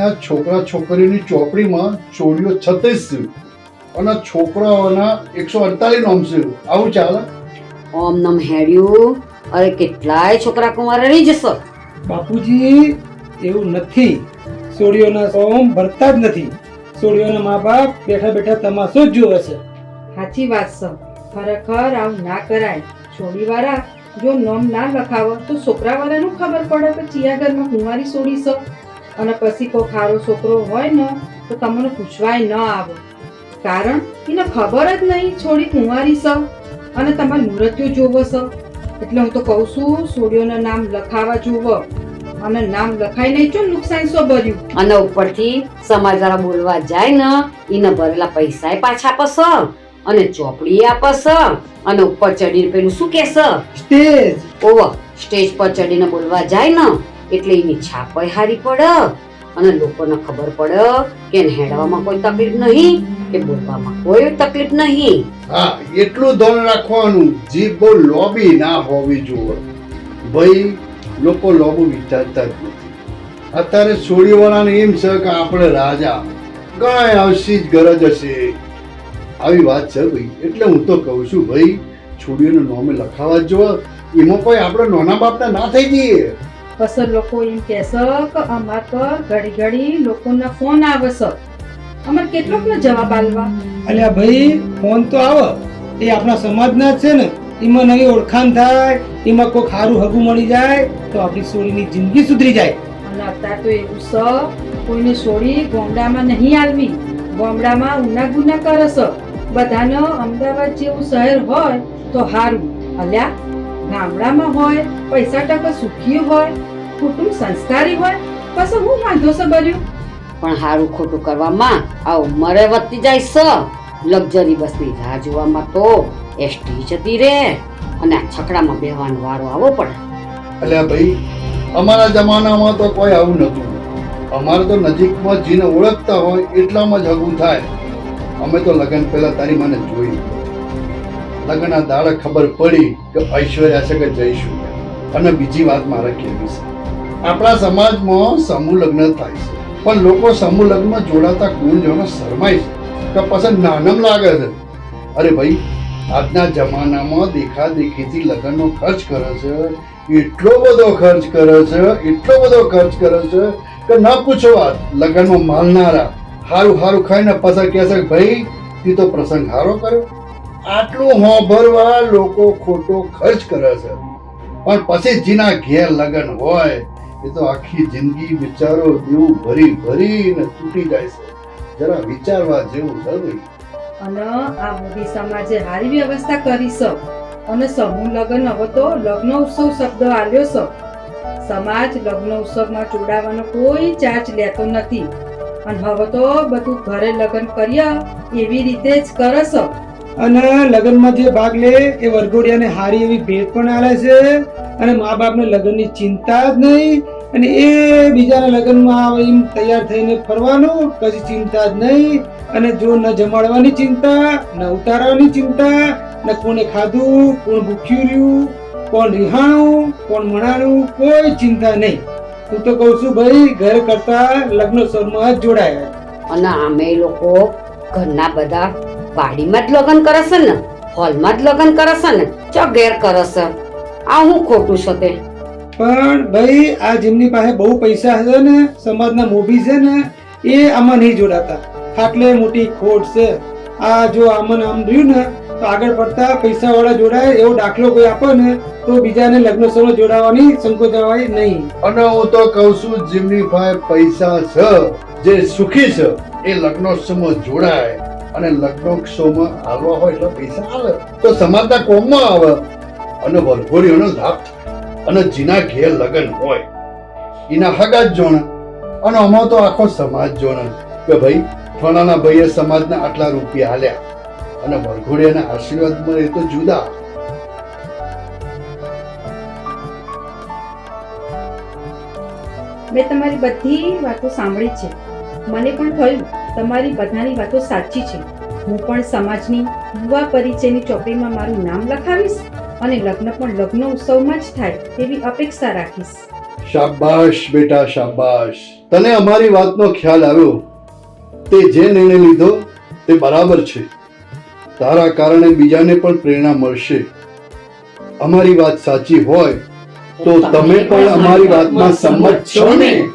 આ છોકરા છોકરીની ચોપડીમાં ચોરીઓ છત્રીસ છે અને છોકરાઓના એકસો અડતાલીસ નોમ છે આવું ચાલે? ઓમ નમ હેડ્યું. અરે કેટલાય છોકરા કુમાર રહી જશો. બાપુજી એવું નથી. સોડીઓના સોમ ભરતા જ નથી. સોડીઓના મા બાપ બેઠા બેઠા તમાશો જ જોવે છે. સાચી વાત છે ખરેખર આવું ના કરાય. છોડી વાળા જો નોમ ના લખાવો તો છોકરાવાળાનું ખબર પડે કે ચિયા ઘરમાં કુંવારી છોડી છે. અને પછી કોઈ ખારો છોકરો હોય ને તો તમને પૂછવાય ન આવે. કારણ એને ખબર જ નહીં છોડી કુંવારી સૌ અને તમારે મૃત્યુ જોવો સૌ. એટલે હું તો કહું છું છોડીઓના નામ લખાવા જોવો અને નામ લખાઈ નહીં જો નુકસાન શું ભર્યું અને ઉપરથી સમાજવાળા બોલવા જાય ને એને ભરેલા પૈસા પાછા આપસ. અને ચોપડી આપસ. અને ઉપર ચડીને પેલું શું કેસ સ્ટેજ. ઓવ સ્ટેજ પર ચડીને બોલવા જાય ને એટલે એની છાપ હારી પડે. અને લોકોને ખબર પડે કે એને હેડવામાં કોઈ તકલીફ નહીં, કે બોલવામાં કોઈ તકલીફ નહીં. હા, એટલું ધ્યાન રાખવાનું જીભ બહુ લોબી ના હોવી જોઈએ. ભાઈ, લોકો લોબુ વિચારતા જ નથી. અત્યારે છોડીવાળાને એમ છે કે આપણે રાજા ગાય આવશી જ ગરજ હશે. આવી વાત છે ભાઈ. એટલે હું તો કહું છું, ભાઈ, છોડીઓને નોમે લખાવા જ જો એમાં કોઈ આપણે નાના બાપના ના થઈ જઈએ. પછી લોકો એમ કહેશે કે અમાર પર ઘડી ઘડી લોકોના ફોન આવે છે અમારે કેટલોકનો જવાબ આલવા. અલ્યા ભાઈ ફોન તો આવે. એ આપણા સમાજના છે ને. એમાં નવી ઓળખાણ થાય એમાં કોઈ ખારું હગું મળી જાય તો આપણી સોળીની જિંદગી સુધરી જાય. અને અત્યારે તો એવું છે કોઈને છોડી ગોમડામાં નહીં આવવી ગોમડામાં ઉના ગુના કરે છે બધાનો અમદાવાદ જેવું શહેર હોય તો હારું. અલ્યા ગામડામાં હોય પૈસા ટકા સુખી હોય કુટુંબ સંસ્કારી હોય પછી હું વાંધો છે બધું પણ હારું ખોટું કરવામાં આ ઉંમરે વધતી જાય છે. લક્ઝરી બસની રાહ જોવામાં તો એસટી જતી રહે અને આ છકડામાં બેહવાનો વારો આવો પડે. એટલે ભાઈ અમારા જમાનામાં તો કોઈ આવું નહોતું. અમારે તો નજીકમાં જીને ઓળખતા હોય એટલામાં જ હગું થાય. અમે તો લગ્ન પહેલા તારી મને જોઈ લગ્નના દાડા ખબર પડી કે ઐશ્વર્યા છે કે જઈશું અને બીજી વાત મારે કહેવી છે. આપણા સમાજમાં સમૂહ લગ્ન થાય છે. પણ લોકો સમૂહ લગ્નમાં જોડાતા જણો શરમાય છે કે પછી નાનમ લાગે છે. અરે ભાઈ, આજના જમાનામાં દેખા દેખીથી લગ્નનો ખર્ચ કરે છે, એટલો બધો ખર્ચ કરે છે, એટલો બધો ખર્ચ કરે છે કે ન પૂછો વાત, લગ્નમાં માલનારા હારું હારું ખાઈને પાછા કહે છે ભાઈ તે તો પ્રસંગ હારો કર્યો. આટલું હોભરવા લોકો ખોટો ખર્ચ કરે છે. પણ પછી જીના ઘેર લગન હોય, એ તો આખી જિંદગી વિચારો દેવું ભરી ભરીને તૂટી જાય છે. જરા વિચારવા જેવું જરૂરી અને આ મોદી સમાજે સારી વ્યવસ્થા કરી છે. અને સમૂહ લગ્ન હવે તો લગ્ન ઉત્સવ શબ્દ આવ્યો છે. સમાજ લગ્ન ઉત્સવમાં જોડાવાનો કોઈ ચાર્જ લેતો નથી. અને હવે તો બધું ઘરે લગ્ન કર્યા એવી રીતે જ કરે છે. અને લગ્નમાં જે ભાગ લે એ વરઘોડિયાને હારી એવી ભેટ પણ આલે છે. અને મા બાપને લગ્નની ચિંતા જ નહીં. અને એ બીજાના લગ્નમાં એમ તૈયાર થઈને ફરવાનું કશી ચિંતા જ નહીં. અને જો ન જમાડવાની ચિંતા, ન ઉતારવાની ચિંતા, ન કોને ખાધું, કોણ ભૂખ્યું રહ્યું, કોણ રિહાણું, કોણ મણાણું, કોઈ ચિંતા નહીં. હું તો કહું છું ભાઈ, ઘર કરતા લગ્નોત્સવમાં જોડાયા. અને આમે લોકો ઘરના બધા વાડીમાં જ લગ્ન કરશે ને હોલમાં જ લગ્ન કરશે ને ચો ઘેર કરશે. આ હું ખોટું છે તે? પણ ભાઈ આ જેમની પાસે બહુ પૈસા છે ને સમાજના મોભી છે ને એ આમાં નહીં જોડાતા. ખાટલે મોટી ખોટ છે. આ જો આમાં આમ રહ્યું ને તો આગળ પડતા પૈસા વાળા જોડાય એવો દાખલો કોઈ આપે ને તો બીજાને લગ્નોત્સવમાં જોડાવાની સંકોચાવાય નહીં. અને હું તો કહું છું જેમની પાસે પૈસા છે જે સુખી છે એ લગ્નોત્સવમાં જોડાય. અને લગ્ન શોમાં હાલવા હોય એટલે પૈસા આવે. તો સમાજના કોમમાં આવે. અને વરઘોડીઓનો લાભ અને જીના ઘેર લગ્ન હોય. એના હગા જ જોણે. અને અમારો તો આખો સમાજ જોણે. કે ભાઈ, ફલાણા ભાઈએ સમાજના આટલા રૂપિયા હાલ્યા અને વરઘોડિયાના આશીર્વાદ મળે તો જુદા. મેં તમારી બધી વાતો સાંભળી છે. મને પણ થયું. તમારી બધાની વાતો સાચી છે. હું પણ સમાજની યુવા પરિચયની ચોપડીમાં મારું નામ લખાવીશ અને લગ્ન પણ લગ્ન ઉત્સવમાં જ થાય તેવી અપેક્ષા રાખીશ. શાબાશ બેટા શાબાશ. તને અમારી વાતનો ખ્યાલ આવ્યો. તે જે નિર્ણય લીધો તે બરાબર છે. તારા કારણે બીજાને પણ પ્રેરણા મળશે. અમારી વાત સાચી હોય તો તમે પણ અમારી વાતમાં સંમત છો ને?